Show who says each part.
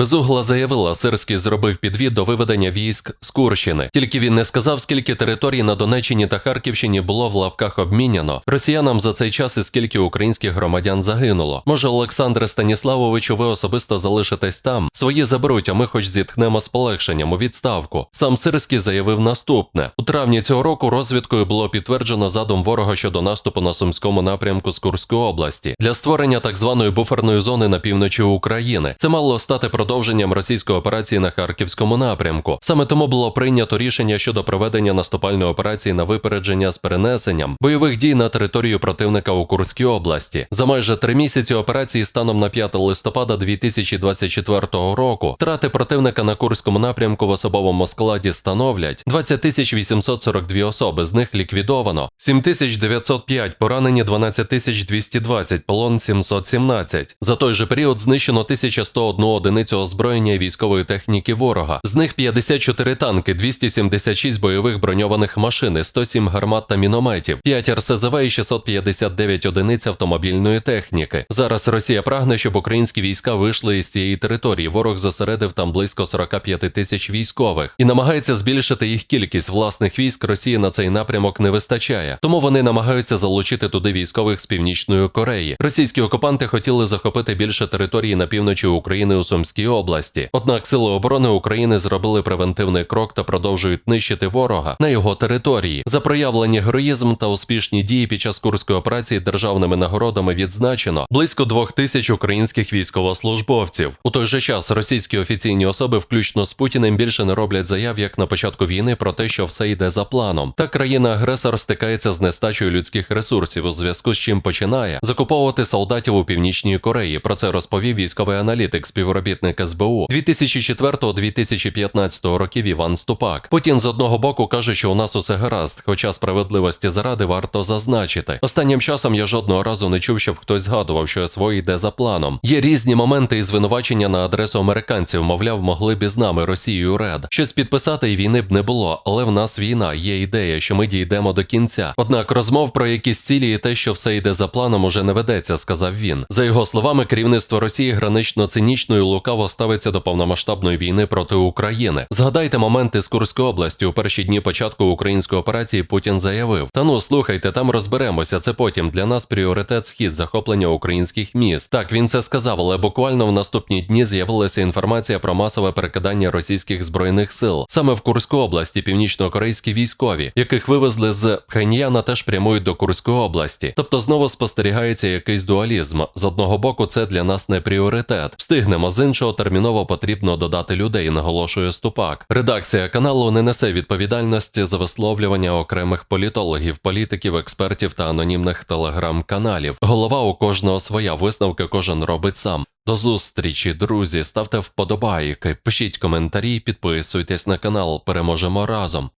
Speaker 1: Безугла заявила, Сирський зробив підвід до виведення військ з Курщини. Тільки він не сказав, скільки територій на Донеччині та Харківщині було в лапках обміняно росіянам за цей час і скільки українських громадян загинуло. Може, Олександре Станіславовичу, ви особисто залишитесь там. Свої заберуть, а ми хоч зітхнемо з полегшенням у відставку. Сам Сирський заявив наступне: у травні цього року розвідкою було підтверджено задум ворога щодо наступу на сумському напрямку з Курської області для створення так званої буферної зони на півночі України. Це мало стати продовженням російської операції на харківському напрямку. Саме тому було прийнято рішення щодо проведення наступальної операції на випередження з перенесенням бойових дій на територію противника у Курській області. За майже три місяці операції станом на 5 листопада 2024 року втрати противника на Курському напрямку в особовому складі становлять 20 тисяч 842 особи, з них ліквідовано 7905, поранені 12 тисяч 220, полон 717. За той же період знищено 1101 одиницю озброєння військової техніки ворога. З них 54 танки, 276 бойових броньованих машин, 107 гармат та мінометів, 5 РСЗВ і 659 одиниць автомобільної техніки. Зараз Росія прагне, щоб українські війська вийшли із цієї території. Ворог зосередив там близько 45 тисяч військових і намагається збільшити їх кількість. Власних військ Росії на цей напрямок не вистачає. Тому вони намагаються залучити туди військових з північної Кореї. Російські окупанти хотіли захопити більше території на півночі України у Сумській області. Однак сили оборони України зробили превентивний крок та продовжують нищити ворога на його території. За проявлені героїзм та успішні дії під час курської операції державними нагородами відзначено близько двох тисяч українських військовослужбовців. У той же час російські офіційні особи, включно з Путіним, більше не роблять заяв як на початку війни про те, що все йде за планом. Та країна-агресор стикається з нестачею людських ресурсів, у зв'язку з чим починає закуповувати солдатів у північній Кореї. Про це розповів військовий аналітик, співробітник СБУ 2004-2015 років Іван Ступак. Путін з одного боку каже, що у нас усе гаразд, хоча справедливості заради варто зазначити. Останнім часом я жодного разу не чув, щоб хтось згадував, що СВО йде за планом. Є різні моменти і звинувачення на адресу американців, мовляв, могли б із нами Росією ред. Щось підписати і війни б не було, але в нас війна. Є ідея, що ми дійдемо до кінця. Однак розмов про якісь цілі і те, що все йде за планом, уже не ведеться, сказав він. За його словами, керівництво Росії гранично цинічно і лукаво ставиться до повномасштабної війни проти України. Згадайте моменти з Курської області у перші дні початку української операції. Путін заявив: Та ну слухайте, там розберемося. Це потім для нас пріоритет схід захоплення українських міст. Так він це сказав, але буквально в наступні дні з'явилася інформація про масове перекидання російських збройних сил саме в Курську області, північно-корейські військові, яких вивезли з Пхеньяна, теж прямують до Курської області. Тобто знову спостерігається якийсь дуалізм. З одного боку, це для нас не пріоритет. Встигнемо з іншого терміново потрібно додати людей, наголошує Ступак. Редакція каналу не несе відповідальності за висловлювання окремих політологів, політиків, експертів та анонімних телеграм-каналів. Голова у кожного своя висновки кожен робить сам. До зустрічі, друзі. Ставте вподобайки, пишіть коментарі, підписуйтесь на канал. Переможемо разом.